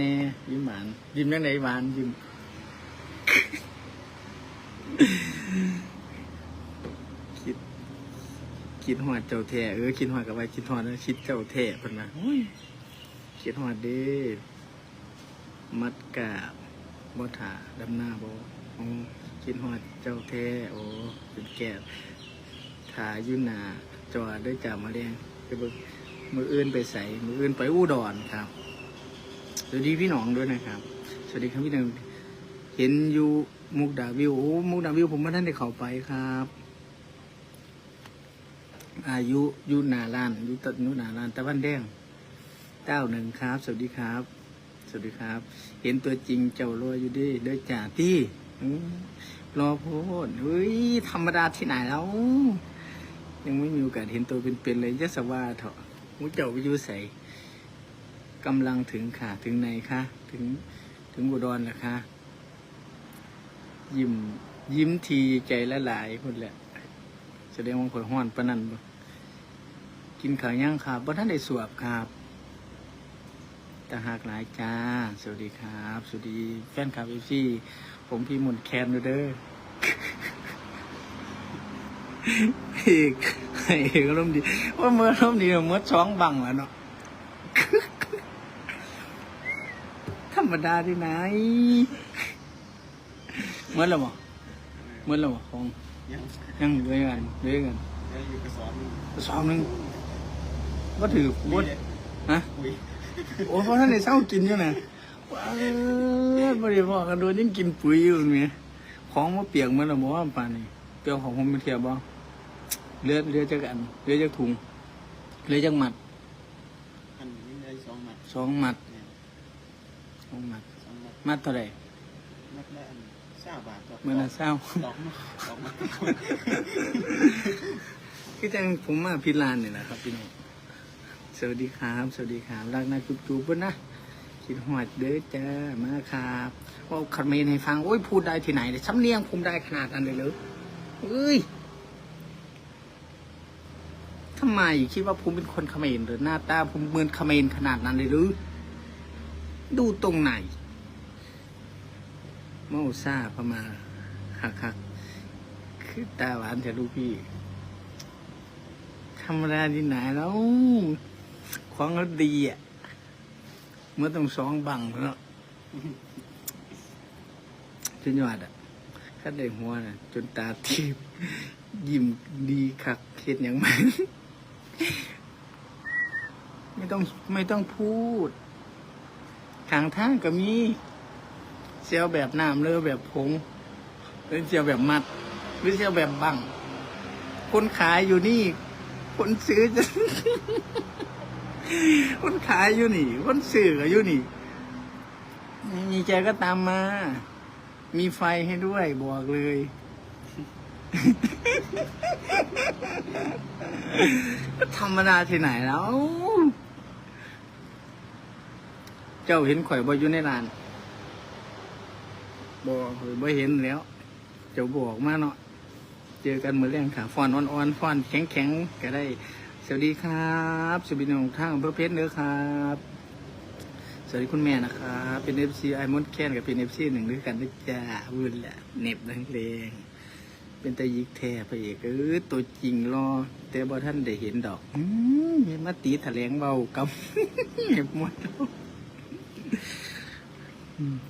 แน่ยิ้มหวานยิ้มยังไงหวานยิ้มคิด คิดหอดเจ้าแท้เออคิดหอดกับว่าคิดหอดแล้วคิดเจ้าแท้เพิ่นมาคิดหอดเด้มัดกาบบ่ถาดำหน้าบ่อ๋อคิดหอดเจ้าแท้โอ้เป็นแก่ถาอยุนาจอด้วยจ่ามาเรียงไปเบิ่งมืออื่นไปใส่มืออื่นไปอุดรครับ สวัสดีพี่หนองด้วยนะครับ สวัสดีครับพี่หนึ่งเห็นอยู่มุกดาวิวโอ้มุกดาวิวผมมาท่านได้เข้าไปครับ อายุยุนาลานยุตดยุนาลานตะวันแดงเก้าหนึ่งครับ สวัสดีครับ สวัสดีครับ เห็นตัวจริงเจ้ารวยอยู่ดิเด้อจ่าที่รอโพดเฮ้ยธรรมดาที่ไหนแล้วยังไม่มีโอกาสเห็นตัวเป็นๆเลยยะสว่าเถอะมุเจ้าไปอยู่ใส่ กำลังถึงค่ะถึงไหนคะถึงถึงอุดรแล้วคะ ยิ้มยิ้มทีใจละลายหมดแหละแสดงว่าข่อยห้อนปานนันบ่กินข้าวย่างครับบ่ท่านได้สวบครับตาหากหลายจ้า สวัสดีครับ สวัสดีแฟนคลับเอฟซีผมพี่หมุนแคนเด้อเอกเอกอารมณ์ดีว่าเมื่ออารมณ์ดีเมื่อช้องบังแล้วเนาะ ธ รรมดาที่ไหนเมื่อแล้วบ่เมื่อแล้วบ่ของยังยังอยู่ด้วยกันด้วยกันยังอยู่กระสอบสอบหนึ่งว่าถือคุว่ายเนี่ยฮะคุยโอ้เพราะท่านในเศร้ากินอยู่นะว้าวบริบอกกันโดนยิ่งกินปุ๋ยอยู่เนี่ยของมาเปียกเหมันละหมอว่าป่านนี่เปียกของผมมาเทียบบ่เลือดเลือดจากอันเลือดจากถุงเลือดจากหมัดอันนี้ได้สองหมัดสองหมัดเนี่ย สองหมัดสองหมัดหมัดเท่าไหร่มัดได้อันเศร้าบาทต่อเมื่อน่ะเศร้า ดอกมาดอกมาคือจังผมมาพิลานเนี่ยนะครับพี่น้อง สวัสดีครับ สวัสดีครับรักนะจุ๊บจุ๊บๆนะ คิดหอดเด้อจ้ามาครับว่าคาเมนให้ฟัง โอ้ยพูดได้ที่ไหนเลยสำเนียงผมได้ขนาดนั้นเลยเหรอเอ้ยทำไมคิดว่าผมเป็นคนเขมรหรือหน้าตาผมเหมือนเขมรขนาดนั้นเลยหรือ ดูตรงไหนเมาซาพมาคักคักๆคือตาหวานแต่ลูกพี่ธรรมดาที่ไหนแล้วของเขาดีอะเมื่อต้องสองบังแล้วจนยอดอะข้าได้หัวน่ะ จนตาทีบยิ้มดีคักเห็นอย่างมันไม่ต้องไม่ต้องพูด ทางทางก็มีเซียวแบบน้ำเลือแบบผงหรือเซียวแบบมัด หรือเซียวแบบบังคนขายอยู่นี่ คนซื้อจะคนขายอยู่นี่ คนซื้อก็อยู่นี่ มีใจก็ตามมา มีไฟให้ด้วยบอกเลยธรรมดาที่ไหนแล้ว เจ้าเห็นข่อยบ่อยู่ในร้านบอกข่อยบ่เห็นแล้ว เจ้าบอกมาเนาะเจอกันเหมือนเรื่องขาฟอนอ่อนๆฟอนแข็งๆก็ได้ สวัสดีครับสุบินของทางอำเภอเพชรเนื้อครับสวัสดีคุณแม่นะครับเป็นเอฟซีไอมอนแคนกับเป็นเอฟซีหนึ่งด้วยกันด้วยจ้าวุ่นแหละเน็บนังเลงเป็นตะยิกแท้พระเอกเออตัวจริงรอ แต่บ่ท่านได้เห็นดอกอืมเห็นมาตีแถลงเบากำเห็บหมด แล้วอืม